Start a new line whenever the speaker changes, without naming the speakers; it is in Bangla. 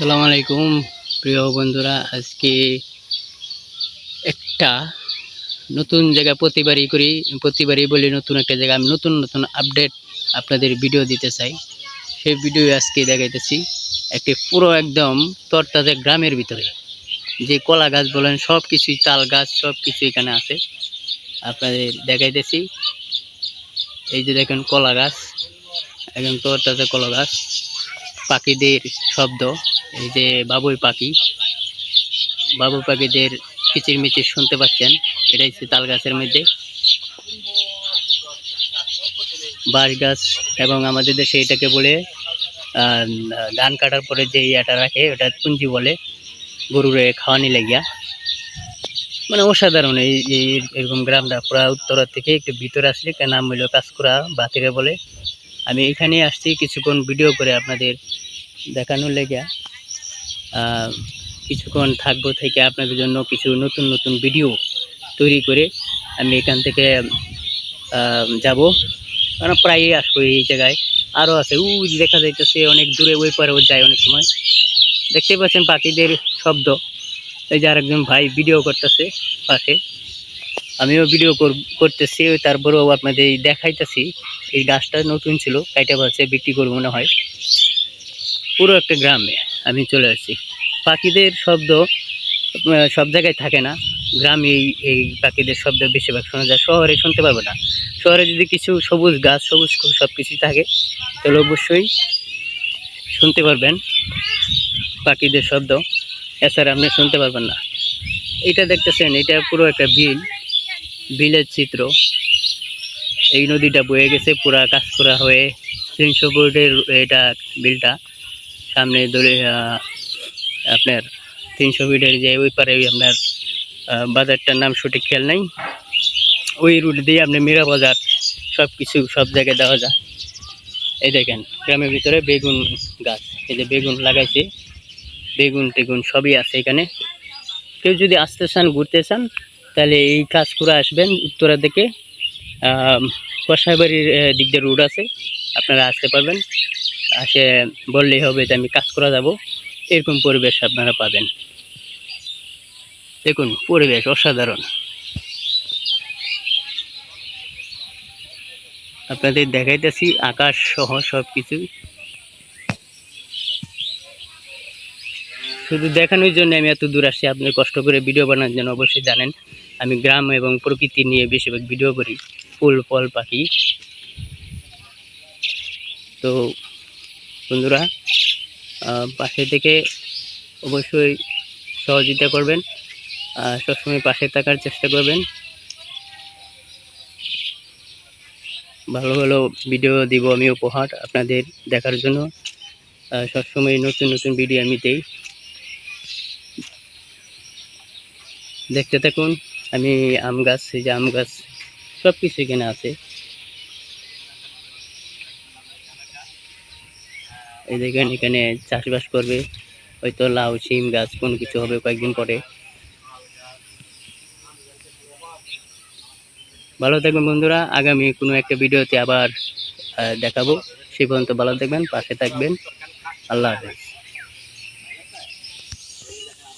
সালাম আলাইকুম, প্রিয় বন্ধুরা। আজকে একটা নতুন জায়গা প্রতিবারই করি, প্রতিবারই বলি নতুন একটা জায়গা আমি নতুন নতুন আপডেট আপনাদের ভিডিও দিতে চাই। সেই ভিডিও আজকে দেখাইতেছি একটি পুরো একদম তরতাজা গ্রামের ভিতরে। যে কলা গাছ বলেন সব কিছুই তাল গাছ সব কিছু এখানে আছে। আপনাদের দেখাইতেছি। এই যে দেখেন কলা গাছ, একদম তরতাজা কলা গাছ। পাখিদের শব্দ, এই যে বাবুই পাখি। বাবুই পাখিদের কিচির মিচির শুনতে পাচ্ছেন? এটা হচ্ছে তাল গাছের মধ্যে। বাঁশ গাছ এবং আমাদের দেশে এটাকে বলে ধান কাটার পরে যে ইয়াটা রাখে, ওটা পুঞ্জি বলে। গরুরে খাওয়ানি লাগিয়া। মানে অসাধারণ এই এরকম গ্রামটা। পুরা উত্তরা থেকে একটু ভিতরে আসলে নাম হইল কাজকুড়া বাতিরে বলে। আমি এখানে আসছি কিছুক্ষণ ভিডিও করে আপনাদের দেখানোর লেগে। কিছুক্ষণ থাকব থেকে আপনাদের জন্য কিছু নতুন নতুন ভিডিও তৈরি করে আমি এখান থেকে যাব। কারণ প্রায়ই আসব এই জায়গায়। আরও আছে, উ, দেখা যাইতেছে অনেক দূরে, ওই পারেও যায় অনেক সময়। দেখতে পাচ্ছেন পাখিদের শব্দ। এই যে আরেকজন ভাই ভিডিও করতেছে পাশে। আমিও ভিডিও করতেছি তারপরেও আপনাদের দেখাইতেছি। এই গাছটা নতুন ছিল, কাইটা বাচ্চা বিক্রি করব মনে হয়। পুরো একটা গ্রামে আমি চলে আসছি। পাখিদের শব্দ সব জায়গায় থাকে না। গ্রামে এই এই পাখিদের শব্দ বেশিরভাগ শোনা যায়। শহরে শুনতে পারবে না। শহরে যদি কিছু সবুজ গাছ, সবুজ সব কিছুই থাকে, তাহলে অবশ্যই শুনতে পারবেন পাখিদের শব্দ। এছাড়া আপনি শুনতে পারবেন না। এটা দেখতেছেন, এটা পুরো একটা বিল। বিলের চিত্র। এই নদীটা বয়ে গেছে, পুরা কাজ করা হয়ে তিনশো বোর্ডের এটা বিলটা। সামনে ধরে আপনার তিনশো ফিটের যে ওই পারে ওই আপনার বাজারটার নাম সঠিক খেয়াল নাই। ওই রুট দিয়ে আপনি মীরা বাজার সব কিছু সব জায়গায় দেওয়া যায়। এই দেখেন, গ্রামের ভিতরে বেগুন গাছ, এই যে বেগুন লাগাইছে। বেগুন টেগুন সবই আছে এখানে। কেউ যদি আসতে চান, ঘুরতে চান তাহলে এই কাজ করে আসবেন উত্তরা থেকে। কষাইবাড়ির দিক দিয়ে রোড আছে। আপনারা আসতে পারবেন। আসে বললেই হবে যে আমি কাজ করা যাব। এরকম পরিবেশ আপনারা পাবেন। দেখুন, পরিবেশ অসাধারণ। আপনাদের দেখাইতেছি, আকাশ সহ সব কিছু শুধু দেখানোর জন্য আমি এত দূর আসছি। আপনি কষ্ট করে ভিডিও বানানোর জন্য অবশ্যই জানেন। আমি গ্রাম এবং প্রকৃতি নিয়ে বেশিরভাগ ভিডিও করি, ফুল, ফল, পাখি। তো বন্ধুরা পাশে থেকে অবশ্যই সহযোগিতা করবেন সবসময় পাশে থাকার চেষ্টা করবেন। ভালো ভালো ভিডিও দিব আমি উপহার আপনাদের দেখার জন্য। সবসময় নতুন নতুন ভিডিও আমি দেই। দেখতে থাকুন। আমি আম গাছ, এই যে আম গাছ সব কিছু এখানে আছে। এই দেখেন এখানে চাষবাস করবে, হয়তো লাউ সিম গাছ, কোনো কিছু হবে কয়েকদিন পরে। ভালো থাকবেন বন্ধুরা, আগামী কোনো একটা ভিডিওতে আবার দেখাবো। সেই পর্যন্ত ভালো থাকবেন, পাশে থাকবেন। আল্লাহ হাফেজ।